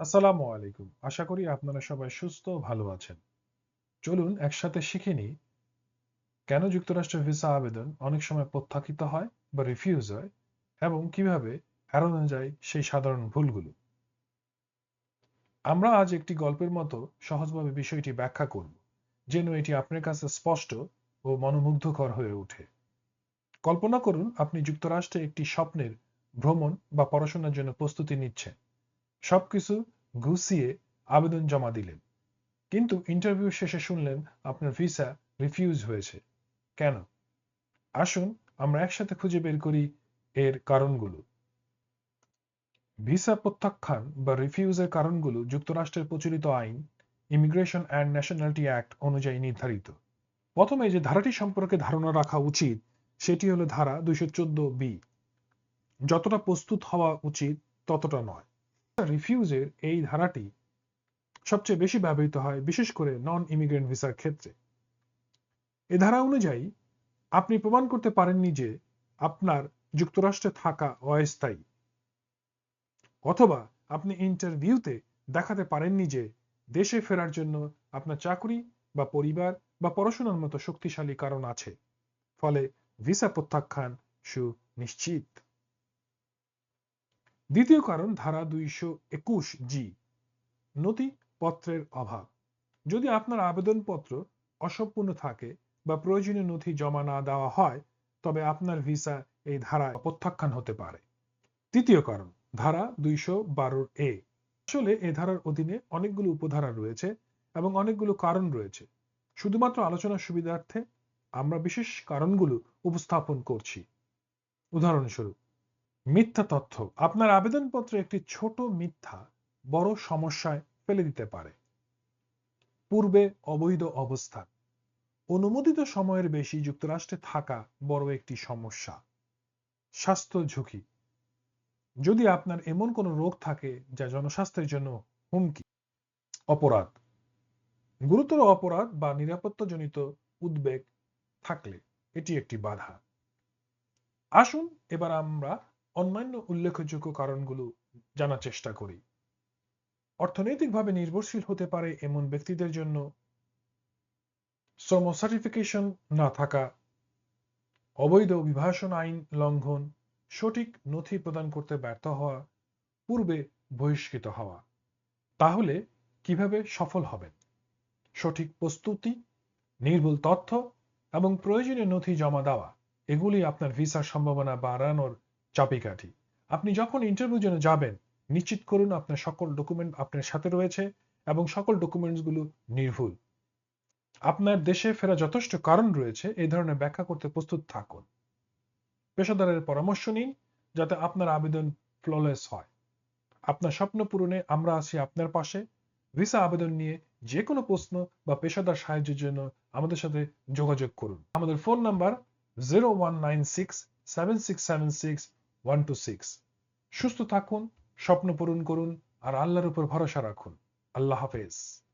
আসসালামু আলাইকুম। আশা করি আপনারা সবাই সুস্থ ভালো আছেন। চলুন একসাথে শিখে নিই কেন যুক্তরাষ্ট্রের ভিসা আবেদন অনেক সময় প্রত্যাখ্যিত হয় বা রিফিউজ হয় এবং কীভাবে এড়ানো যায় সেই সাধারণ ভুলগুলো। আমরা আজ একটি গল্পের মতো সহজভাবে বিষয়টি ব্যাখ্যা করব, যেন এটি আপনার কাছে স্পষ্ট ও মনোমুগ্ধকর হয়ে ওঠে। কল্পনা করুন, আপনি যুক্তরাষ্ট্রে একটি স্বপ্নের ভ্রমণ বা পড়াশোনার জন্য প্রস্তুতি নিচ্ছেন। সবকিছু গুছিয়ে আবেদন জমা দিলেন। কিন্তু ইন্টারভিউ শেষে শুনলেন আপনার ভিসা রিফিউজ হয়েছে। কেন? আসুন আমরা একসাথে খুঁজে বের করি এর কারণগুলো। ভিসা প্রত্যাখ্যান বা রিফিউজের কারণগুলো যুক্তরাষ্ট্রের প্রচলিত আইন ইমিগ্রেশন অ্যান্ড ন্যাশনালিটি অ্যাক্ট অনুযায়ী নির্ধারিত। প্রথমে যে ধারাটি সম্পর্কে ধারণা রাখা উচিত, সেটি হলো ধারা দুইশো চোদ্দ বি। যতটা প্রস্তুত হওয়া উচিত ততটা নয়। রিফিউজের এই ধারাটি সবচেয়ে বেশি ব্যবহৃত হয়, বিশেষ করে নন ইমিগ্রেন্ট ভিসার ক্ষেত্রে। এ ধারা অনুযায়ী আপনি প্রমাণ করতে পারেননি যে আপনার যুক্তরাষ্ট্রে থাকা অস্থায়ী, অথবা আপনি ইন্টারভিউতে দেখাতে পারেননি যে দেশে ফেরার জন্য আপনার চাকরি বা পরিবার বা পড়াশোনার মতো শক্তিশালী কারণ আছে। ফলে ভিসা প্রত্যাখ্যান সুনিশ্চিত। দ্বিতীয় কারণ ধারা দুইশো একুশ জি নথিপত্রের অভাব। যদি আপনার আবেদনপত্র অসম্পূর্ণ থাকে বা প্রয়োজনীয় নথি জমা না দেওয়া হয়, তবে আপনার ভিসা এই ধারায় প্রত্যাখ্যান হতে পারে। তৃতীয় কারণ, ধারা দুইশো বারোর এ, আসলে এ ধারার অধীনে অনেকগুলো উপধারা রয়েছে এবং অনেকগুলো কারণ রয়েছে। শুধুমাত্র আলোচনার সুবিধার্থে আমরা বিশেষ কারণগুলো উপস্থাপন করছি। উদাহরণস্বরূপ মিথ্যা তথ্য। আপনার আবেদনপত্রে একটি ছোট মিথ্যা বড় সমস্যায় ফেলে দিতে পারে। পূর্বে অবৈধ অবস্থান। অনুমোদিত সময়ের বেশি যুক্তরাষ্ট্রে থাকা বড় একটি সমস্যা। স্বাস্থ্য ঝুঁকি। যদি আপনার এমন কোনো রোগ থাকে যা জনস্বাস্থ্যের জন্য হুমকি, অপরাধ, গুরুতর অপরাধ বা নিরাপত্তাজনিত উদ্বেগ থাকলে এটি একটি বাধা। আসুন এবার আমরা অন্যান্য উল্লেখযোগ্য কারণগুলো জানার চেষ্টা করি। অর্থনৈতিকভাবে নির্ভরশীল হতে পারে এমন ব্যক্তিদের জন্য শ্রম সার্টিফিকেশন না থাকা, অবৈধ অভিবাসন আইন লঙ্ঘন, সঠিক নথি প্রদান করতে ব্যর্থ হওয়া, পূর্বে বহিষ্কৃত হওয়া, তাহলে কীভাবে সফল হবেন? সঠিক প্রস্তুতি, নির্ভুল তথ্য এবং প্রয়োজনীয় নথি জমা দেওয়া, এগুলি আপনার ভিসার সম্ভাবনা বাড়ানোর চাবিকাঠি। আপনি যখন ইন্টারভিউ জন্য যাবেন, নিশ্চিত করুন আপনার সকল ডকুমেন্ট আপনার সাথে রয়েছে এবং সকল ডকুমেন্টসগুলো নির্ভুল। আপনার দেশে ফেরা যথেষ্ট কারণ রয়েছে, এই ধরনের ব্যাখ্যা করতে প্রস্তুত থাকুন। পেশাদারের পরামর্শ নিন, যাতে আপনার আবেদন ফ্ললেস হয়। আপনার স্বপ্ন পূরণে আমরা আছি আপনার পাশে। ভিসা আবেদন নিয়ে যে কোনো প্রশ্ন বা পেশাদার সাহায্যের জন্য আমাদের সাথে যোগাযোগ করুন। আমাদের phone number zero one nine six seven six seven six one two six. সুস্থ থাকুন, স্বপ্ন পূরণ করুন আর আল্লাহর উপর ভরসা রাখুন। আল্লাহ হাফেজ।